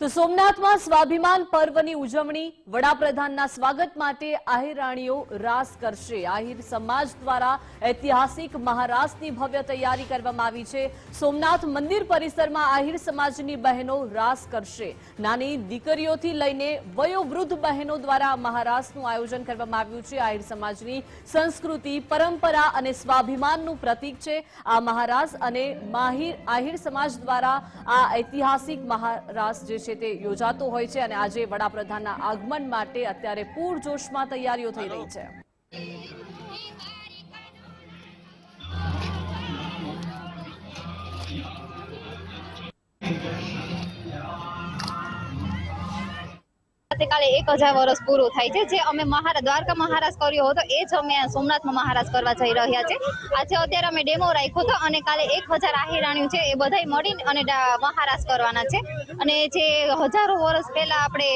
તો સોમનાથમાં સ્વાભિમાન પર્વની ઉજવણી. વડાપ્રધાનના સ્વાગત માટે આહિરાણીઓ રાસ કરશે. આહિર સમાજ દ્વારા ઐતિહાસિક મહારાસની ભવ્ય તૈયારી કરવામાં આવી છે. સોમનાથ મંદિર પરિસરમાં આહિર સમાજની બહેનો રાસ કરશે. નાની દીકરીઓથી લઈને વયોવૃદ્ધ બહેનો દ્વારા મહારાસનું આયોજન કરવામાં આવ્યું છે. આહિર સમાજની સંસ્કૃતિ, પરંપરા અને સ્વાભિમાનનું પ્રતીક છે. આ મહારાસ અને માહિર આહિર સમાજ દ્વારા આ ઐતિહાસિક મહારાસ જે છે તે યોજાતો હોય છે અને આજે વડાપ્રધાનના આગમન માટે અત્યારે પૂરજોશમાં તૈયારીઓ થઈ રહી છે. આવતીકાલે એક હજાર વર્ષ પૂરું થાય છે. જે અમે મહારાજ દ્વારકા મહારાજ કર્યો હતો, એ જ અમે સોમનાથમાં મહારાજ કરવા જઈ રહ્યા છે. આજે અત્યારે અમે ડેમો રાખ્યો હતો અને કાલે એક હજાર આહિરાણીઓ છે એ બધાય મળીને અને મહારાજ કરવાના છે. અને જે હજારો વર્ષ પહેલા આપણે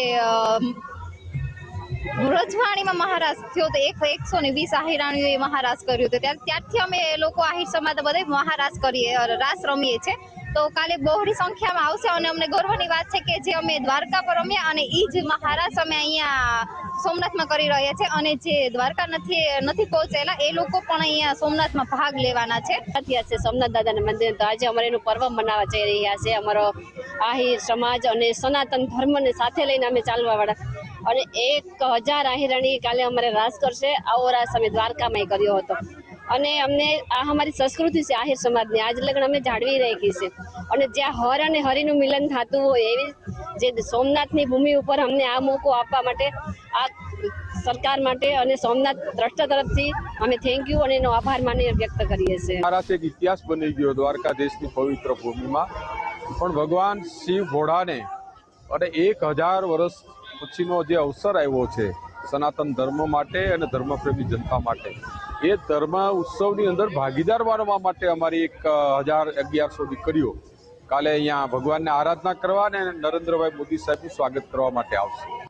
વ્રજવાણીમાં મહારાજ થયો તો એક એકસો ને વીસ આહિરાણીઓએ મહારાજ કર્યું હતું. ત્યાર ત્યારથી અમે લોકો આહિર સમાજ બધા મહારાજ કરીએ રાસ રમીએ છે તો કાલે બહોળી સંખ્યામાં આવશે અને અમને ગર્વની વાત છે કે જે અમે દ્વારકા પર રમ્યા અને એ જ મહારાજ અમે અહીંયા સોમનાથમાં કરી રહ્યા છે અને જે દ્વારકા નથી નથી પહોંચેલા, એ લોકો પણ અહીંયા સોમનાથમાં ભાગ લેવાના છે. અત્યારે છે સોમનાથ દાદાના મંદિર તો આજે અમારે એનું પર્વ મનાવવા જઈ રહ્યા છે. અમારો આહિર સમાજ અને સનાતન ધર્મને સાથે લઈને અમે ચાલવા વાળા અને એક હજાર આહિરાણી કાલે અમારે રાસ કરશે. આવો રાસ અમે દ્વારકામાં કર્યો હતો. અને અમને આ અમારી સંસ્કૃતિ છે, આહિર સમાજની. આજ લગ્ન અમે જાળવી રાખી છે. અને જ્યાં હર અને હરિનું મિલન થતું હોય એવી જે સોમનાથની ભૂમિ ઉપર અમને આ મોકો આપવા માટે, આ સરકાર માટે અને સોમનાથ ટ્રસ્ટ તરફથી અમે થેન્ક યુ અને એનો આભાર માની વ્યક્ત કરીએ છીએ. મહારાજ એક ઇતિહાસ બની ગયો દ્વારકા દેશની પવિત્ર ભૂમિમાં. પણ ભગવાન શિવ ભોળાને અને એક હજાર વર્ષ પછીનો જે અવસર આવ્યો છે, સનાતન ધર્મ માટે અને ધર્મપ્રેમી જનતા માટે. એ ધર્મ ઉત્સવની અંદર ભાગીદાર બનવા માટે અમારી એક હજાર અગિયારસો દીકરીઓ કાલે અહીંયા ભગવાનને આરાધના કરવા અને નરેન્દ્રભાઈ મોદી સાહેબનું સ્વાગત કરવા માટે આવશે.